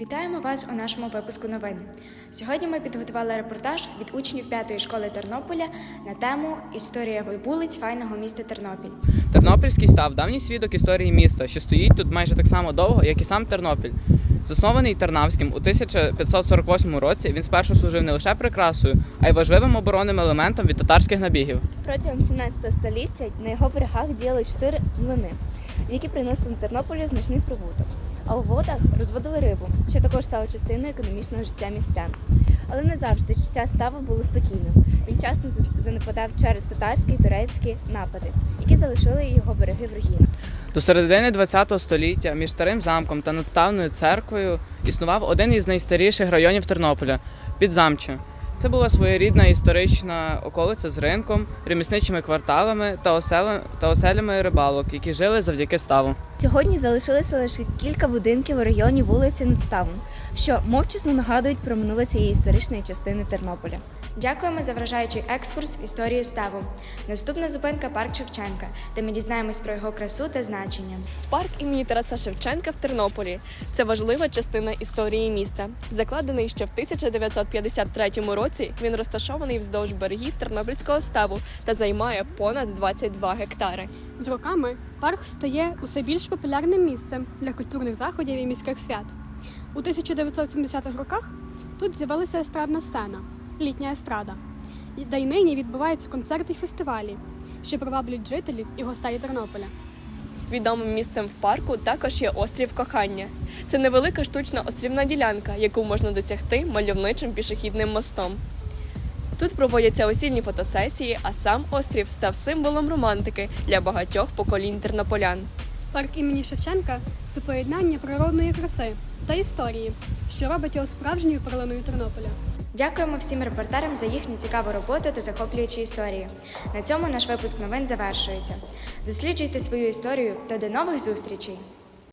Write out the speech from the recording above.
Вітаємо вас у нашому випуску новин. Сьогодні ми підготували репортаж від учнів 5-ї школи Тернополя на тему Історія вулиць файного міста Тернопіль. Тернопільський став давній свідок історії міста, що стоїть тут майже так само довго, як і сам Тернопіль. Заснований Тернавським у 1548 році, він спершу служив не лише прикрасою, а й важливим оборонним елементом від татарських набігів. Протягом 17 століття на його берегах діяли чотири млини, які приносили Тернополю значний прибуток. А у водах розводили рибу, що також стало частиною економічного життя містян. Але не завжди життя ставу було спокійним. Він часто занепадав через татарські і турецькі напади, які залишили його береги в руїнах. До середини ХХ століття між старим замком та надставною церквою існував один із найстаріших районів Тернополя Підзамче. Це була своєрідна історична околиця з ринком, ремісничими кварталами та, оселами та оселями рибалок, які жили завдяки ставу. Сьогодні залишилося лише кілька будинків у районі вулиці над ставом, що мовчасно нагадують про минуле цієї історичної частини Тернополя. Дякуємо за вражаючий екскурс в історію ставу. Наступна зупинка парк Шевченка, де ми дізнаємось про його красу та значення. Парк імені Тараса Шевченка в Тернополі це важлива частина історії міста. Закладений ще в 1953 році. Він розташований вздовж берегів Тернопільського ставу та займає понад 22 гектари. З роками парк стає усе більш популярним місцем для культурних заходів і міських свят. У 1970-х роках тут з'явилася естрадна сцена літня естрада, і- де й нині відбуваються концерти й фестивалі, що приваблюють жителів і гостей Тернополя. Відомим місцем в парку також є острів Кохання. Це невелика штучна острівна ділянка, яку можна досягти мальовничим пішохідним мостом. Тут проводяться осільні фотосесії, а сам острів став символом романтики для багатьох поколінь тернополян. Парк імені Шевченка це поєднання природної краси та історії, що робить його справжньою перлиною Тернополя. Дякуємо всім репортерам за їхню цікаву роботу та захоплюючі історії. На цьому наш випуск новин завершується. Досліджуйте свою історію та до нових зустрічей!